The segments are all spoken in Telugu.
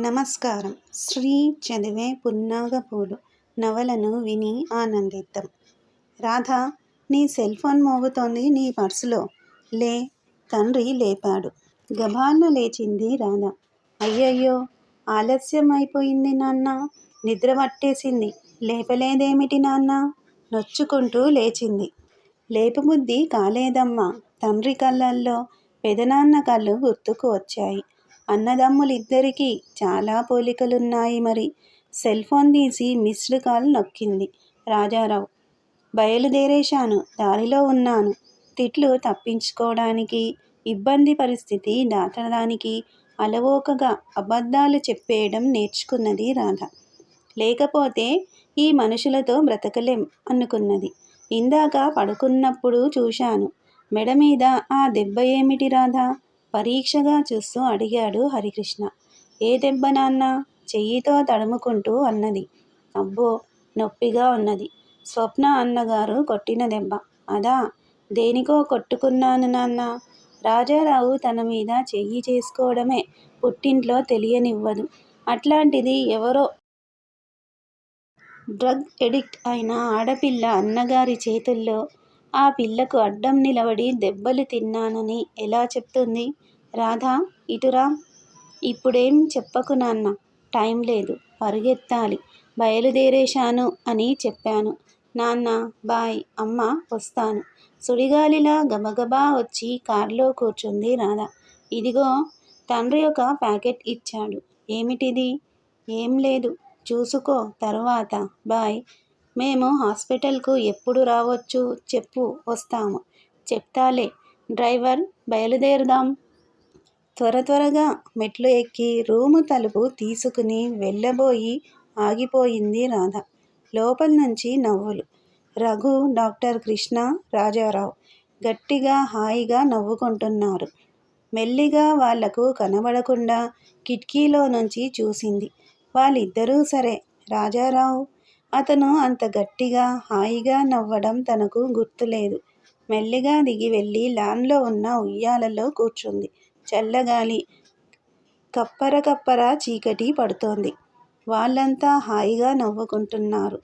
నమస్కారం. శ్రీ చదివే పున్నాగపూలు నవలను విని ఆనందిద్దాం. రాధా నీ సెల్ ఫోన్ మోగుతోంది నీ పర్సులో. లే తండ్రి లేపాడు. గభాలను లేచింది రాధ. అయ్యయ్యో ఆలస్యం అయిపోయింది నాన్న. నిద్ర పట్టేసింది. లేపలేదేమిటి నాన్న? నొచ్చుకుంటూ లేచింది. లేపబుద్ధి కాలేదమ్మా. తండ్రి కళ్ళల్లో పెదనాన్న కళ్ళు గుర్తుకు వచ్చాయి. అన్నదమ్ములిద్దరికీ చాలా పోలికలున్నాయి మరి. సెల్ ఫోన్ తీసి మిస్డ్ కాల్ నొక్కింది రాజారావు. బయలుదేరేశాను దారిలో ఉన్నాను. తిట్లు తప్పించుకోవడానికి ఇబ్బంది పరిస్థితి దాటడానికి అలవోకగా అబద్ధాలు చెప్పేయడం నేర్చుకున్నది రాధ. లేకపోతే ఈ మనుషులతో బ్రతకలేం అనుకున్నది. ఇందాక పడుకున్నప్పుడు చూశాను. మెడ మీద ఆ దెబ్బ ఏమిటి రాధా? పరీక్షగా చూస్తూ అడిగాడు హరికృష్ణ. ఏ దెబ్బ నాన్న? చెయ్యితో తడుముకుంటూ అన్నది. అబ్బో నొప్పిగా ఉన్నది. స్వప్న అన్నగారు కొట్టిన దెబ్బ. అదా దేనికో కొట్టుకున్నాను నాన్న. రాజారావు తన మీద చెయ్యి చేసుకోవడమే పుట్టింట్లో తెలియనివ్వదు. అట్లాంటిది ఎవరో డ్రగ్ ఎడిక్ట్ అయిన ఆడపిల్ల అన్నగారి చేతుల్లో ఆ పిల్లకు అడ్డం నిలబడి దెబ్బలు తిన్నానని ఎలా చెప్తుంది? రాధా ఇటురా. ఇప్పుడేం చెప్పకు నాన్న టైం లేదు పరుగెత్తాలి బయలుదేరేశాను అని చెప్పాను. నాన్న బాయ్ అమ్మ వస్తాను. సుడిగాలిలా గబగబా వచ్చి కారులో కూర్చుంది రాధ. ఇదిగో తండ్రి ఒక ప్యాకెట్ ఇచ్చాడు. ఏమిటిది? ఏం లేదు చూసుకో తర్వాత బాయ్. మేము హాస్పిటల్కు ఎప్పుడు రావచ్చు చెప్పు వస్తాము. చెప్తాలే. డ్రైవర్ బయలుదేరుదాం. త్వర త్వరగా మెట్లు ఎక్కి రూము తలుపు తీసుకుని వెళ్ళబోయి ఆగిపోయింది రాధ. లోపల నుంచి నవ్వులు. రఘు డాక్టర్ కృష్ణ రాజారావు గట్టిగా హాయిగా నవ్వుకుంటున్నారు. మెల్లిగా వాళ్ళకు కనబడకుండా కిటికీలో నుంచి చూసింది. వాళ్ళిద్దరూ సరే. రాజారావు అతను అంత గట్టిగా హాయిగా నవ్వడం తనకు గుర్తులేదు. మెల్లిగా దిగి వెళ్ళి లాన్లో ఉన్న ఉయ్యాలలో కూర్చుంది. చల్లగాలి కప్పర కప్పర చీకటి పడుతోంది. వాళ్ళంతా హాయిగా నవ్వుకుంటున్నారు.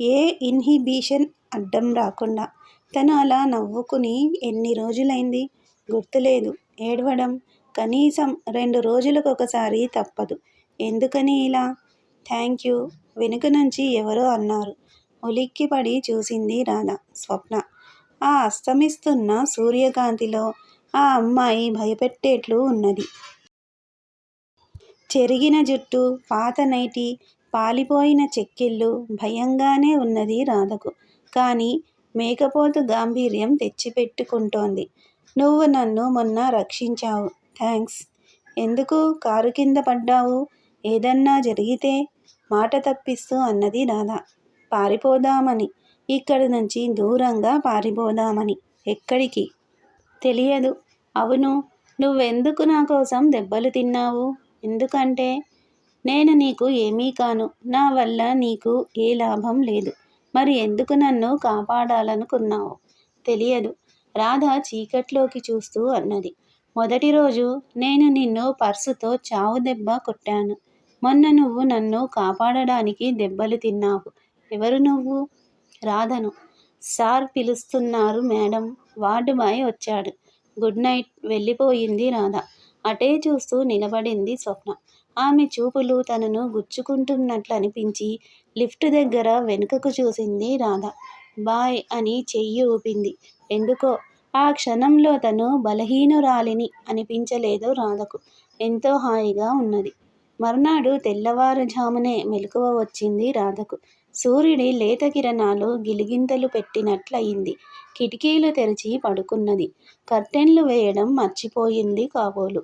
ఏ ఇన్హిబిషన్ అడ్డం రాకుండా తను అలా నవ్వుకుని ఎన్ని రోజులైంది? గుర్తులేదు. ఏడవడం కనీసం రెండు రోజులకు ఒకసారి తప్పదు. ఎందుకని ఇలా? Thank you. వెనుక నుంచి ఎవరో అన్నారు. ఉలిక్కిపడి చూసింది రాధ స్వప్న. ఆ అస్తమిస్తున్న సూర్యకాంతిలో ఆ అమ్మాయి భయపెట్టేట్లు ఉన్నది. చెరిగిన జుట్టు పాత నైటి పాలిపోయిన చెక్కిళ్ళు భయంగానే ఉన్నది రాధకు. కానీ మేకపోతు గాంభీర్యం తెచ్చిపెట్టుకుంటోంది. నువ్వు నన్ను మొన్న రక్షించావు. థ్యాంక్స్. ఎందుకు కారు కింద పడ్డావు? ఏదన్నా జరిగితే మాట తప్పిస్తూ అన్నది రాధ. పారిపోదామని ఇక్కడి నుంచి దూరంగా పారిపోదామని ఎక్కడికి? తెలియదు. అవును నువ్వెందుకు నా కోసం దెబ్బలు తిన్నావు? ఎందుకంటే నేను నీకు ఏమీ కాను. నా వల్ల నీకు ఏ లాభం లేదు. మరి ఎందుకు నన్ను కాపాడాలనుకున్నావు? తెలియదు. రాధ చీకట్లోకి చూస్తూ అన్నది. మొదటి రోజు నేను నిన్ను పర్సుతో చావు దెబ్బ కొట్టాను. మొన్న నువ్వు నన్ను కాపాడడానికి దెబ్బలు తిన్నావు. ఎవరు నువ్వు? రాధను. సార్ పిలుస్తున్నారు మేడం. వార్డు బాయ్ వచ్చాడు. Good night. వెళ్ళిపోయింది రాధ. అటే చూస్తూ నిలబడింది స్వప్న. ఆమె చూపులు తనను గుచ్చుకుంటున్నట్లు అనిపించి లిఫ్ట్ దగ్గర వెనుకకు చూసింది రాధ. బాయ్ అని చెయ్యి ఊపింది. ఎందుకో? ఆ క్షణంలో తను బలహీనురాలిని అనిపించలేదు రాధకు. ఎంతో హాయిగా ఉన్నది. మర్నాడు తెల్లవారుజామునే మెలకువ వచ్చింది రాధకు. సూర్యుడి లేత కిరణాలు గిలిగింతలు పెట్టినట్లయింది. కిటికీలు తెరిచి పడుకున్నది. కర్టెన్లు వేయడం మర్చిపోయింది కాబోలు.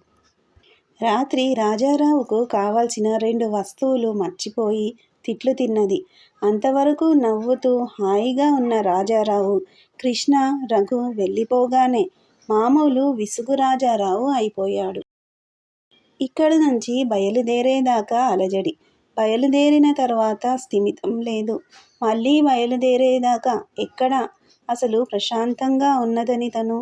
రాత్రి రాజారావుకు కావాల్సిన రెండు వస్తువులు మర్చిపోయి తిట్లు తిన్నది. అంతవరకు నవ్వుతూ హాయిగా ఉన్న రాజారావు కృష్ణ రఘు వెళ్ళిపోగానే మామూలు విసుగు రాజారావు అయిపోయాడు. ఇక్కడి నుంచి బయలుదేరేదాకా అలజడి. బయలుదేరిన తర్వాత స్థిమితం లేదు. మళ్ళీ బయలుదేరేదాకా ఎక్కడ అసలు ప్రశాంతంగా ఉన్నదని తను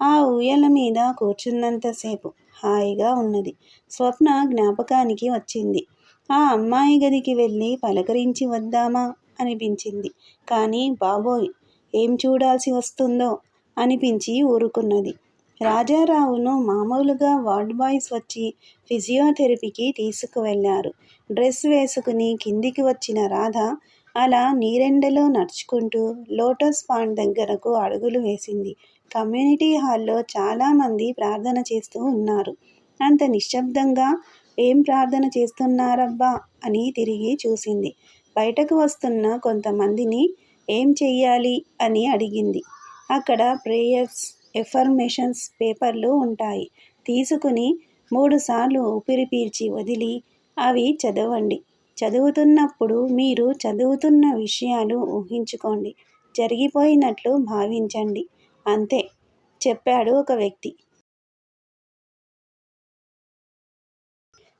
ఆ ఊయల మీద కూర్చున్నంతసేపు హాయిగా ఉన్నది. స్వప్న జ్ఞాపకానికి వచ్చింది. ఆ అమ్మాయి గదికి వెళ్ళి పలకరించి వద్దామా అనిపించింది. కానీ బాబోయ్ ఏం చూడాల్సి వస్తుందో అనిపించి ఊరుకున్నది. రాజారావును మామూలుగా వార్డ్ బాయ్స్ వచ్చి ఫిజియోథెరపీకి తీసుకువెళ్ళారు డ్రెస్ వేసుకుని కిందికి వచ్చిన రాధ అలా నీరెండలో నడుచుకుంటూ లోటస్ పాండ్ దగ్గరకు అడుగులు వేసింది. కమ్యూనిటీ హాల్లో చాలామంది ప్రార్థన చేస్తూ ఉన్నారు. అంత నిశ్శబ్దంగా ఏం ప్రార్థన చేస్తున్నారబ్బా అని తిరిగి చూసింది. బయటకు వస్తున్న కొంతమందిని ఏం చెయ్యాలి అని అడిగింది. అక్కడ ప్రేయర్స్ ఎఫర్మేషన్స్ పేపర్లు ఉంటాయి. తీసుకుని మూడుసార్లు ఊపిరి పీల్చి వదిలి అవి చదవండి. చదువుతున్నప్పుడు మీరు చదువుతున్న విషయాలు ఊహించుకోండి. జరిగిపోయినట్లు భావించండి. అంతే చెప్పాడు ఒక వ్యక్తి.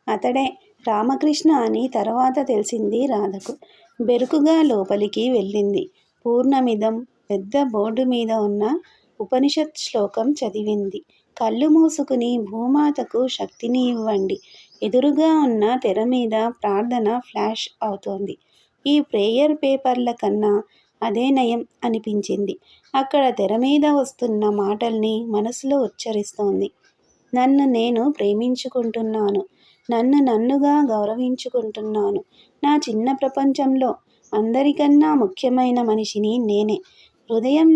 అతడే. రామకృష్ణ అని తర్వాత తెలిసింది రాధకు. బెరుకుగా లోపలికి వెళ్ళింది. పూర్ణమిదం పెద్ద బోర్డు మీద ఉన్న ఉపనిషత్ శ్లోకం చదివింది. కళ్ళు మూసుకుని భూమాతకు శక్తిని ఇవ్వండి. ఎదురుగా ఉన్న తెర మీద ప్రార్థన ఫ్లాష్ అవుతోంది. ఈ ప్రేయర్ పేపర్ల కన్నా అదే నయం అనిపించింది. అక్కడ తెర మీద వస్తున్న మాటల్ని మనసులో ఉచ్చరిస్తోంది. నన్ను నేను ప్రేమించుకుంటున్నాను. నన్ను నన్నుగా గౌరవించుకుంటున్నాను. నా చిన్న ప్రపంచంలో అందరికన్నా ముఖ్యమైన మనిషిని నేనే. హృదయం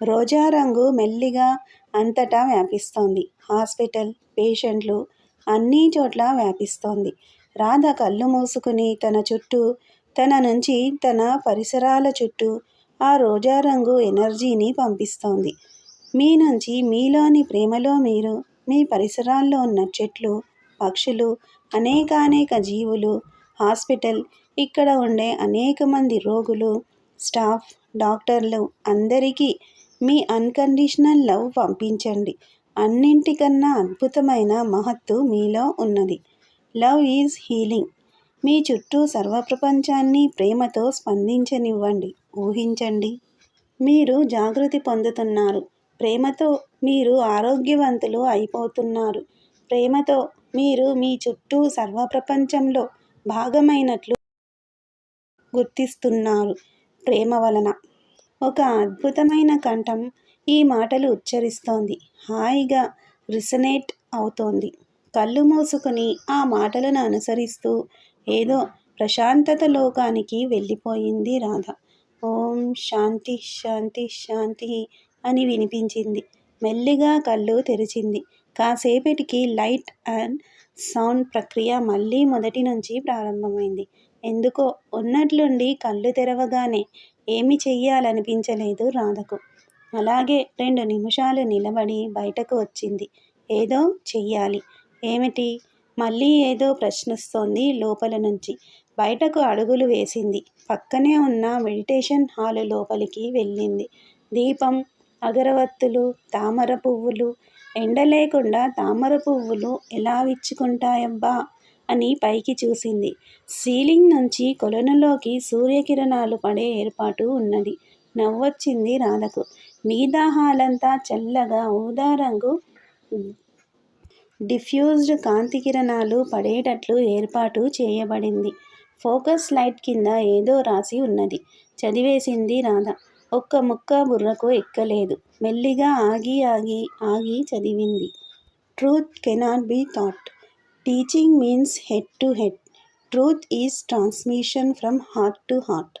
రోజా రంగు మెల్లిగా అంతటా వ్యాపిస్తోంది. హాస్పిటల్ పేషెంట్లు అన్నీ చోట్ల వ్యాపిస్తోంది. రాధ కళ్ళు మూసుకుని తన చుట్టూ తన నుంచి తన పరిసరాల చుట్టూ ఆ రోజా రంగు ఎనర్జీని పంపిస్తోంది. మీ నుంచి మీలోని ప్రేమలో మీరు మీ పరిసరాల్లో ఉన్న చెట్లు పక్షులు అనేకానేక జీవులు హాస్పిటల్ ఇక్కడ ఉండే అనేక మంది రోగులు స్టాఫ్ డాక్టర్లు అందరికీ మీ అన్కండిషనల్ లవ్ పంపించండి. అన్నింటికన్నా అద్భుతమైన మహత్తు మీలో ఉన్నది. Love is healing. మీ చుట్టూ సర్వప్రపంచాన్ని ప్రేమతో స్పందించనివ్వండి. ఊహించండి. మీరు జాగృతి పొందుతున్నారు. ప్రేమతో మీరు ఆరోగ్యవంతులు అయిపోతున్నారు. ప్రేమతో మీరు మీ చుట్టూ సర్వప్రపంచంలో భాగమైనట్లు గుర్తిస్తున్నారు. ప్రేమ వలన. ఒక అద్భుతమైన కంఠం ఈ మాటలు ఉచ్చరిస్తోంది. హాయిగా రిసనేట్ అవుతోంది. కళ్ళు మూసుకుని ఆ మాటలను అనుసరిస్తూ ఏదో ప్రశాంతత లోకానికి వెళ్ళిపోయింది రాధ. ఓం శాంతి శాంతి శాంతి అని వినిపించింది. మెల్లిగా కళ్ళు తెరిచింది. కాసేపటికి లైట్ అండ్ సౌండ్ ప్రక్రియ మళ్ళీ మొదటి నుంచి ప్రారంభమైంది. ఎందుకో ఉన్నట్లుండి కళ్ళు తెరవగానే ఏమి చెయ్యాలనిపించలేదు రాధకు. అలాగే రెండు నిమిషాలు నిలబడి బయటకు వచ్చింది. ఏదో చెయ్యాలి. ఏమిటి? మళ్ళీ ఏదో ప్రశ్నిస్తోంది లోపల నుంచి. బయటకు అడుగులు వేసింది. పక్కనే ఉన్న మెడిటేషన్ హాలు లోపలికి వెళ్ళింది. దీపం అగరవత్తులు తామర పువ్వులు ఎండ లేకుండా తామర పువ్వులు ఎలా విచ్చుకుంటాయబ్బా? అని పైకి చూసింది. సీలింగ్ నుంచి కొలనులోకి సూర్యకిరణాలు పడే ఏర్పాటు ఉన్నది. నవ్వొచ్చింది రాధకు. మిగతా హాలంతా చల్లగా ఊదా రంగు డిఫ్యూజ్డ్ కాంతి కిరణాలు పడేటట్లు ఏర్పాటు చేయబడింది. ఫోకస్ లైట్ కింద ఏదో రాసి ఉన్నది. చదివేసింది రాధ. ఒక్క ముక్క బుర్రకు ఎక్కలేదు. మెల్లిగా ఆగి ఆగి ఆగి చదివింది. Truth cannot be taught. Teaching means head to head truth is transmission from heart to heart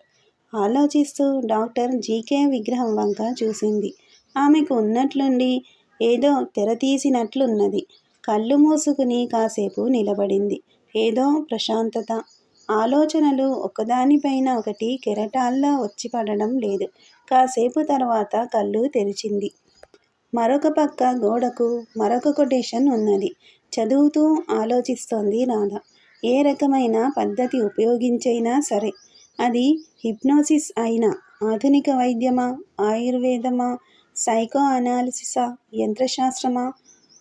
ఆలోచిస్తూ డాక్టర్ జీకే విగ్రహం వంక చూసింది. ఆమెకు ఉన్నట్లుండి ఏదో తెరతీసినట్లున్నది కళ్ళు మూసుకుని కాసేపు నిలబడింది. ఏదో ప్రశాంతత. ఆలోచనలు ఒకదానిపైన ఒకటి కెరటాల్లా వచ్చి పడడం లేదు. కాసేపు తర్వాత కళ్ళు తెరిచింది. మరొక పక్క గోడకు మరొక కొటేషన్ ఉన్నది. చదువుతూ ఆలోచిస్తోంది రాధ ఏ రకమైన పద్ధతి ఉపయోగించైనా సరే అది హిప్నోసిస్ అయినా ఆధునిక వైద్యమా ఆయుర్వేదమా సైకో అనాలిసిసా యంత్రశాస్త్రమా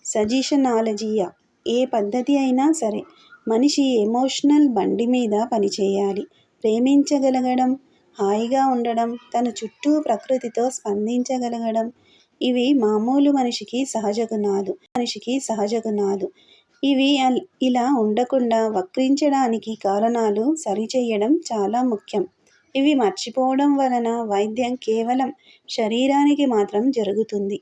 సజెషనాలజీయా ఏ పద్ధతి అయినా సరే మనిషి ఎమోషనల్ బండి మీద పనిచేయాలి. ప్రేమించగలగడం హాయిగా ఉండడం తన చుట్టూ ప్రకృతితో స్పందించగలగడం ఇవి మామూలు మనిషికి సహజ గుణాలు మనిషికి సహజ గుణాలు ఇవి ఇలా ఉండకుండా వక్రించడానికి కారణాలు సరిచేయడం చాలా ముఖ్యం. ఇవి మర్చిపోవడం వలన వైద్యం కేవలం శరీరానికి మాత్రం జరుగుతుంది.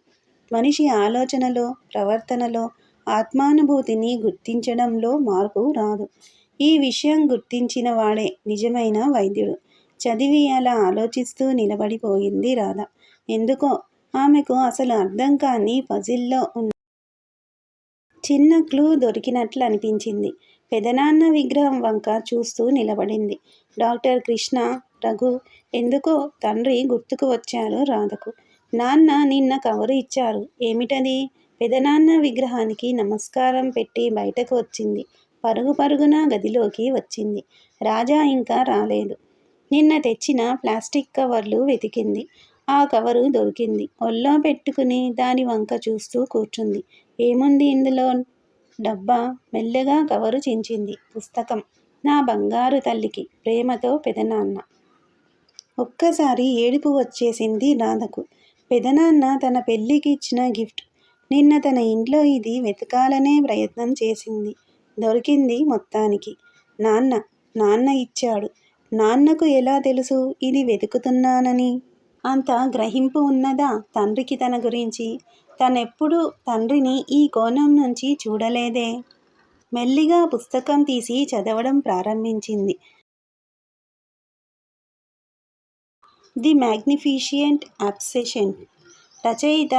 మనిషి ఆలోచనలో ప్రవర్తనలో ఆత్మానుభూతిని గుర్తించడంలో మార్పు రాదు. ఈ విషయం గుర్తించిన వాడే నిజమైన వైద్యుడు. చదివి అలా ఆలోచిస్తూ నిలబడిపోయింది రాధ. ఎందుకో ఆమెకు అసలు అర్థం కాని పజిల్లో ఉన్న చిన్న క్లూ దొరికినట్లు అనిపించింది. పెదనాన్న విగ్రహం వంక చూస్తూ నిలబడింది. డాక్టర్ కృష్ణ రఘు ఎందుకో తండ్రి గుర్తుకు వచ్చారు రాధకు. నాన్న నిన్న కవరు ఇచ్చారు. ఏమిటది? పెదనాన్న విగ్రహానికి నమస్కారం పెట్టి బయటకు వచ్చింది. పరుగు పరుగున గదిలోకి వచ్చింది. రాజా ఇంకా రాలేదు. నిన్న తెచ్చిన ప్లాస్టిక్ కవర్లు వెతికింది. ఆ కవరు దొరికింది. ఒళ్ళో పెట్టుకుని దాని వంక చూస్తూ కూర్చుంది. ఏముంది ఇందులో? డబ్బా? మెల్లగా కవరు చించింది. పుస్తకం. నా బంగారు తల్లికి ప్రేమతో పెదనాన్న. ఒక్కసారి ఏడుపు వచ్చేసింది రాధకు. పెదనాన్న తన పెళ్ళికి ఇచ్చిన గిఫ్ట్. నిన్న తన ఇంట్లో ఇది వెతకాలనే ప్రయత్నం చేసింది. దొరికింది మొత్తానికి. నాన్న నాన్న ఇచ్చాడు. నాన్నకు ఎలా తెలుసు? ఇది వెతుకుతున్నానని. అంత గ్రహింపు ఉన్నదా తండ్రికి తన గురించి? తనెప్పుడు తండ్రిని ఈ కోణం నుంచి చూడలేదే. మెల్లిగా పుస్తకం తీసి చదవడం ప్రారంభించింది. The magnificent obsession. రచయిత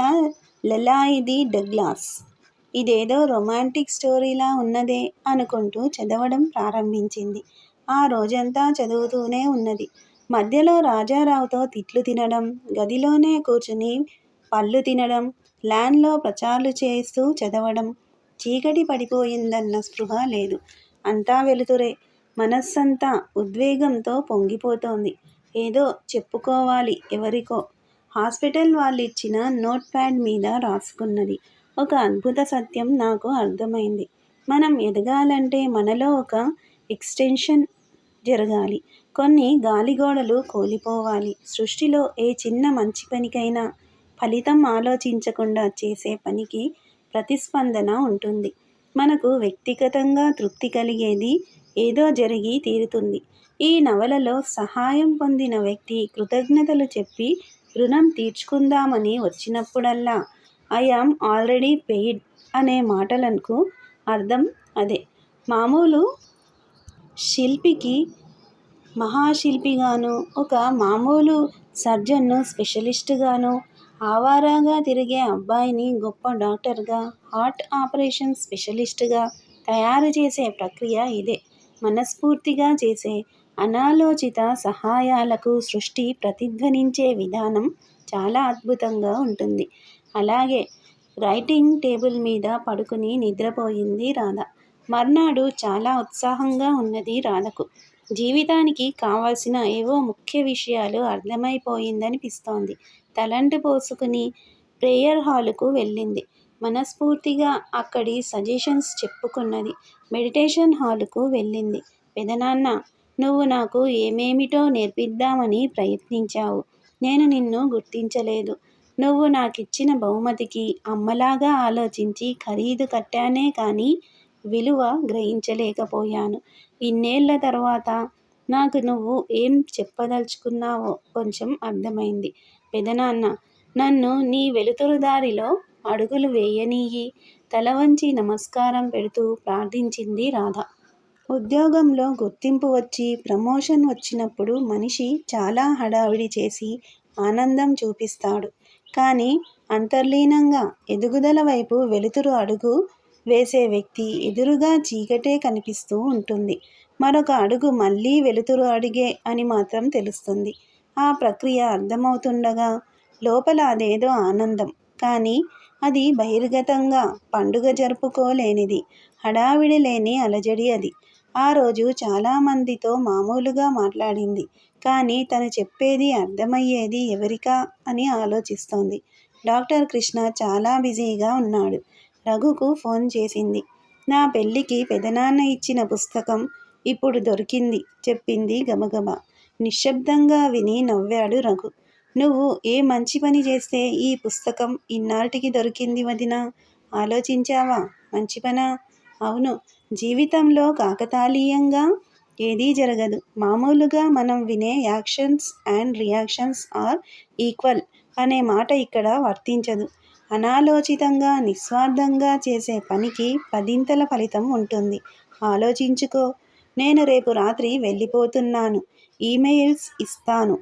లెలాయిది డగ్లాస్. ఇదేదో రొమాంటిక్ స్టోరీలా ఉన్నదే అనుకుంటూ చదవడం ప్రారంభించింది. ఆ రోజంతా చదువుతూనే ఉన్నది. మధ్యలో రాజారావుతో తిట్లు తినడం గదిలోనే కూర్చుని పళ్ళు తినడం ల్యాండ్లో ప్రచారాలు చేస్తూ చదవడం చీకటి పడిపోయిందన్న స్పృహ లేదు. అంతా వెలుతురే. మనస్సంతా ఉద్వేగంతో పొంగిపోతోంది. ఏదో చెప్పుకోవాలి ఎవరికో. హాస్పిటల్ వాళ్ళు ఇచ్చిన నోట్ ప్యాడ్ మీద రాసుకున్నది. ఒక అద్భుత సత్యం నాకు అర్థమైంది. మనం ఎదగాలంటే మనలో ఒక ఎక్స్టెన్షన్ జరగాలి. కొన్ని గాలిగోడలు కూలిపోవాలి. సృష్టిలో ఏ చిన్న మంచి పనికైనా ఫలితం ఆలోచించకుండా చేసే పనికి ప్రతిస్పందన ఉంటుంది. మనకు వ్యక్తిగతంగా తృప్తి కలిగేది ఏదో జరిగి తీరుతుంది. ఈ నవలలో సహాయం పొందిన వ్యక్తి కృతజ్ఞతలు చెప్పి రుణం తీర్చుకుందామని వచ్చినప్పుడల్లా ఐ ఆమ్ ఆల్రెడీ పెయిడ్ అనే మాటలకు అర్థం అదే. మామూలు శిల్పికి మహాశిల్పిగాను ఒక మామూలు సర్జన్ను స్పెషలిస్ట్గాను ఆవారాగా తిరిగే అబ్బాయిని గొప్ప డాక్టర్గా హార్ట్ ఆపరేషన్ స్పెషలిస్ట్గా తయారు చేసే ప్రక్రియ ఇదే. మనస్ఫూర్తిగా చేసే అనాలోచిత సహాయాలకు సృష్టి ప్రతిధ్వనించే విధానం చాలా అద్భుతంగా ఉంటుంది. అలాగే రైటింగ్ టేబుల్ మీద పడుకుని నిద్రపోయింది రాధ. మర్నాడు చాలా ఉత్సాహంగా ఉన్నది రాధకు. జీవితానికి కావాల్సిన ఏవో ముఖ్య విషయాలు అర్థమైపోయిందనిపిస్తోంది. తలంటు పోసుకుని ప్రేయర్ హాలుకు వెళ్ళింది. మనస్ఫూర్తిగా అక్కడి సజెషన్స్ చెప్పుకున్నది. మెడిటేషన్ హాలుకు వెళ్ళింది. పెదనాన్న నువ్వు నాకు ఏమేమిటో నేర్పిద్దామని ప్రయత్నించావు. నేను నిన్ను గుర్తించలేదు. నువ్వు నాకిచ్చిన బహుమతికి అమ్మలాగా ఆలోచించి ఖరీదు కట్టానే కానీ విలువ గ్రహించలేకపోయాను. ఇన్నేళ్ళ తర్వాత నాకు నువ్వు ఏం చెప్పదలుచుకున్నావో కొంచెం అర్థమైంది. పెదనాన్న నన్ను నీ వెలుతురు దారిలో అడుగులు వేయనీయి. తల వంచి నమస్కారం పెడుతూ ప్రార్థించింది రాధ. ఉద్యోగంలో గుర్తింపు వచ్చి ప్రమోషన్ వచ్చినప్పుడు మనిషి చాలా హడావిడి చేసి ఆనందం చూపిస్తాడు. కానీ అంతర్లీనంగా ఎదుగుదల వైపు వెలుతురు అడుగు వేసే వ్యక్తి ఎదురుగా చీకటే కనిపిస్తూ ఉంటుంది. మరొక అడుగు మళ్ళీ వెలుతురు అడిగే అని మాత్రం తెలుస్తుంది. ఆ ప్రక్రియ అర్థమవుతుండగా లోపల అదేదో ఆనందం. కానీ అది బహిర్గతంగా పండుగ జరుపుకోలేనిది హడావిడి లేని అలజడి అది. ఆ రోజు చాలామందితో మామూలుగా మాట్లాడింది. కానీ తను చెప్పేది అర్థమయ్యేది ఎవరికా అని ఆలోచిస్తోంది. డాక్టర్ కృష్ణ చాలా బిజీగా ఉన్నాడు. రఘుకు ఫోన్ చేసింది. నా పెళ్ళికి పెదనాన్న ఇచ్చిన పుస్తకం ఇప్పుడు దొరికింది చెప్పింది గమగమ నిశ్శబ్దంగా విని నవ్వాడు రఘు. నువ్వు ఏ మంచి పని చేస్తే ఈ పుస్తకం ఇన్నాటికి దొరికింది వదినా? ఆలోచించావా? మంచి పనా? అవును. జీవితంలో కాకతాళీయంగా ఏదీ జరగదు. మామూలుగా మనం వినే actions and reactions are equal అనే మాట ఇక్కడ వర్తించదు. అనాలోచితంగా నిస్వార్థంగా చేసే పనికి పదింతల ఫలితం ఉంటుంది. ఆలోచించుకో. నేను రేపు రాత్రి వెళ్ళిపోతున్నాను. ఈమెయిల్స్ ఇస్తాను.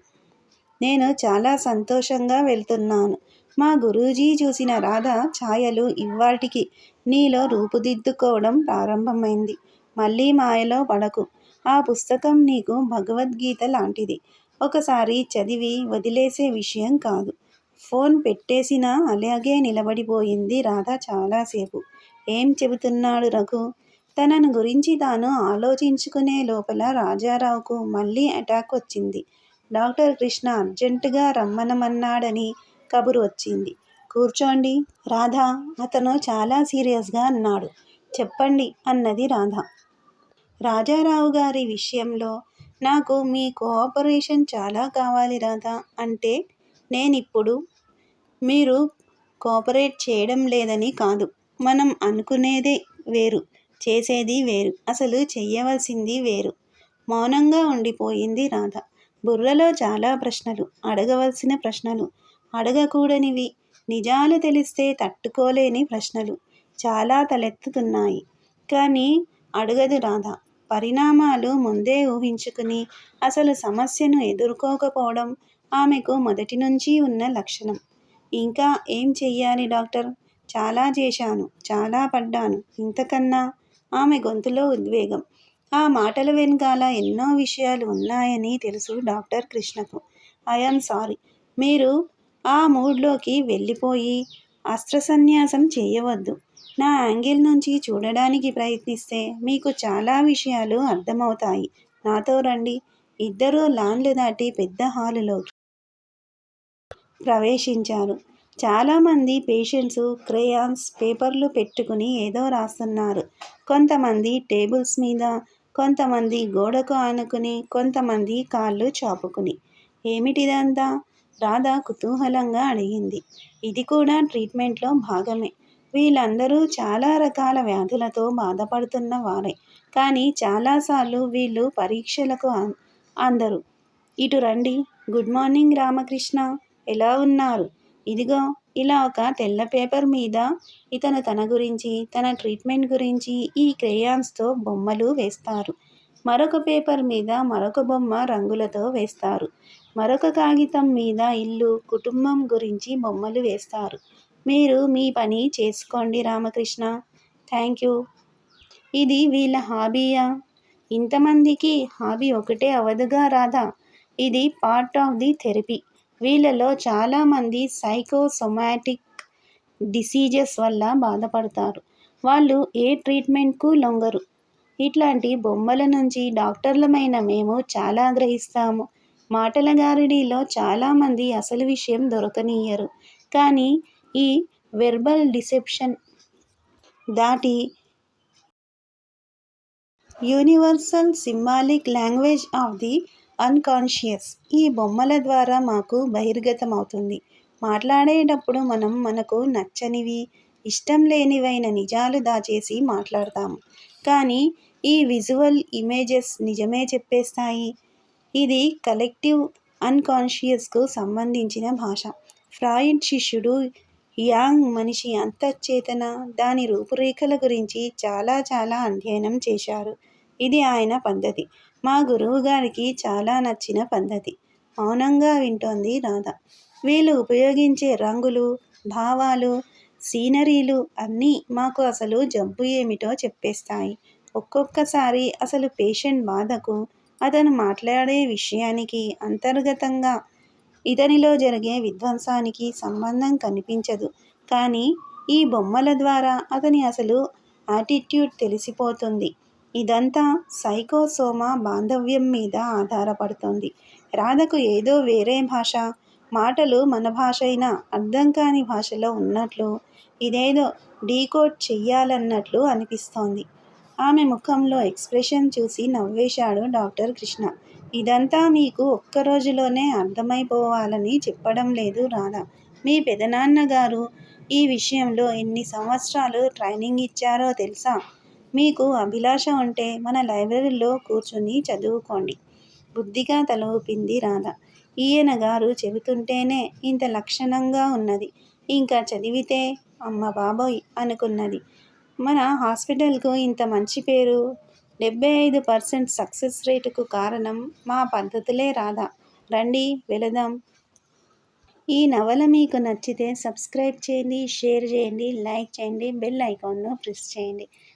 నేను చాలా సంతోషంగా వెళ్తున్నాను. మా గురూజీ చూసిన రాధ ఛాయలు ఇవ్వాటికి నీలో రూపుదిద్దుకోవడం ప్రారంభమైంది. మళ్ళీ మాయలో పడకు. ఆ పుస్తకం నీకు భగవద్గీత లాంటిది. ఒకసారి చదివి వదిలేసే విషయం కాదు. ఫోన్ పెట్టేసినా అలాగే నిలబడిపోయింది రాధ చాలాసేపు. ఏం చెబుతున్నాడు రఘు? తనను గురించి తాను ఆలోచించుకునే లోపల రాజారావుకు మళ్ళీ అటాక్ వచ్చింది. డాక్టర్ కృష్ణ అర్జెంటుగా రమ్మనమన్నాడని కబురు వచ్చింది. కూర్చోండి రాధ అతను చాలా సీరియస్గా అన్నాడు. చెప్పండి అన్నది రాధ. రాజారావు గారి విషయంలో నాకు మీ కోఆపరేషన్ చాలా కావాలి రాధ అంటే నేనిప్పుడు మీరు కోఆపరేట్ చేయడం లేదని కాదు. మనం అనుకునేదే వేరు చేసేది వేరు అసలు చెయ్యవలసింది వేరు. మౌనంగా ఉండిపోయింది రాధ. బుర్రలో చాలా ప్రశ్నలు అడగవలసిన ప్రశ్నలు అడగకూడనివి నిజాలు తెలిస్తే తట్టుకోలేని ప్రశ్నలు చాలా తలెత్తుతున్నాయి. కానీ అడగదు రాధ. పరిణామాలు ముందే ఊహించుకుని అసలు సమస్యను ఎదుర్కోకపోవడం ఆమెకు మొదటి నుంచి ఉన్న లక్షణం. ఇంకా ఏం చెయ్యాలి డాక్టర్? చాలా చేశాను చాలా పడ్డాను. ఇంతకన్నా ఆమె గొంతులో ఉద్వేగం. ఆ మాటల వెనకాల ఎన్నో విషయాలు ఉన్నాయని తెలుసు డాక్టర్ కృష్ణకు. I'm sorry. మీరు ఆ మూడ్లోకి వెళ్ళిపోయి అస్త్ర సన్యాసం చేయవద్దు. నా యాంగిల్ నుంచి చూడడానికి ప్రయత్నిస్తే మీకు చాలా విషయాలు అర్థమవుతాయి. నాతో రండి. ఇద్దరూ లాన్లు దాటి పెద్ద హాలులోకి ప్రవేశించారు. చాలామంది పేషెంట్స్ క్రేయాన్స్ పేపర్లు పెట్టుకుని ఏదో రాస్తున్నారు. కొంతమంది టేబుల్స్ మీద కొంతమంది గోడకు ఆనుకుని కొంతమంది కాళ్ళు చాపుకుని. ఏమిటిదంతా? రాధ కుతూహలంగా అడిగింది. ఇది కూడా ట్రీట్మెంట్లో భాగమే. వీళ్ళందరూ చాలా రకాల వ్యాధులతో బాధపడుతున్న వారే. కానీ చాలాసార్లు వీళ్ళు పరీక్షలకు అందరు. ఇటు రండి. Good morning Ramakrishna. ఎలా ఉన్నారు? ఇదిగో ఇలా ఒక తెల్ల పేపర్ మీద ఇతను తన గురించి తన ట్రీట్మెంట్ గురించి ఈ క్రేయాన్స్తో బొమ్మలు వేస్తారు. మరొక పేపర్ మీద మరొక బొమ్మ రంగులతో వేస్తారు. మరొక కాగితం మీద ఇల్లు కుటుంబం గురించి బొమ్మలు వేస్తారు. మీరు మీ పని చేసుకోండి రామకృష్ణ. Thank you. ఇది వీళ్ళ హాబీయా? ఇంతమందికి హాబీ ఒకటే అవదుగా రాదా ఇది పార్ట్ ఆఫ్ ది థెరపీ. వీళ్ళలో చాలామంది సైకోసొమాటిక్ డిసీజెస్ వల్ల బాధపడతారు. వాళ్ళు ఏ ట్రీట్మెంట్కు లొంగరు. ఇట్లాంటి బొమ్మల నుంచి డాక్టర్లమైన మేము చాలా గ్రహిస్తాము మాటల గారిడిలో చాలామంది అసలు విషయం దొరకనియ్యరు కానీ ఈ వెర్బల్ డిసెప్షన్ దాటి universal symbolic language of the unconscious ఈ బొమ్మల ద్వారా మాకు బహిర్గతమవుతుంది. మాట్లాడేటప్పుడు మనం మనకు నచ్చనివి ఇష్టం లేనివైన నిజాలు దాచేసి మాట్లాడతాము కానీ ఈ విజువల్ ఇమేజెస్ నిజమే చెప్పేస్తాయి. ఇది కలెక్టివ్ అన్కాన్షియస్కు సంబంధించిన భాష. ఫ్రాయిడ్ శిష్యుడు యాంగ్ మనిషి అంతఃచేతన దాని రూపురేఖల గురించి చాలా చాలా అధ్యయనం చేశారు. ఇది ఆయన పద్ధతి. మా గురువు గారికి చాలా నచ్చిన పద్ధతి. మౌనంగా వింటోంది రాధ. వీళ్ళు ఉపయోగించే రంగులు భావాలు సీనరీలు అన్నీ మాకు అసలు జబ్బు ఏమిటో చెప్పేస్తాయి. ఒక్కొక్కసారి అసలు పేషెంట్ బాధకు అతను మాట్లాడే విషయానికి అంతర్గతంగా ఇతనిలో జరిగే విధ్వంసానికి సంబంధం కనిపించదు. కానీ ఈ బొమ్మల ద్వారా అతని అసలు యాటిట్యూడ్ తెలిసిపోతుంది. ఇదంతా సైకోసోమా బాంధవ్యం మీద ఆధారపడుతుంది. రాధకు ఏదో వేరే భాష మాటలు మన భాష అయినా అర్థం కాని భాషలో ఉన్నట్లు ఇదేదో డీకోడ్ చెయ్యాలన్నట్లు అనిపిస్తోంది. ఆమె ముఖంలో ఎక్స్ప్రెషన్ చూసి నవ్వేశాడు డాక్టర్ కృష్ణ. ఇదంతా మీకు ఒక్క రోజులోనే అర్థమైపోవాలని చెప్పడం లేదు రాధ. మీ పెదనాన్నగారు ఈ విషయంలో ఎన్ని సంవత్సరాలు ట్రైనింగ్ ఇచ్చారో తెలుసా? మీకు అభిలాష ఉంటే మన లైబ్రరీలో కూర్చుని చదువుకోండి. బుద్ధిగా తల ఊపింది రాధ. ఈయన గారు చెబుతుంటేనే ఇంత లక్షణంగా ఉన్నది. ఇంకా చదివితే అమ్మ బాబోయ్ అనుకున్నది. మన హాస్పిటల్కు ఇంత మంచి పేరు? డెబ్బై ఐదు పర్సెంట్ సక్సెస్ రేటుకు కారణం మా పద్ధతులే రాదా రండి వెళదాం. ఈ నవల మీకు నచ్చితే సబ్స్క్రైబ్ చేయండి షేర్ చేయండి లైక్ చేయండి బెల్ ఐకాన్ను ప్రెస్ చేయండి.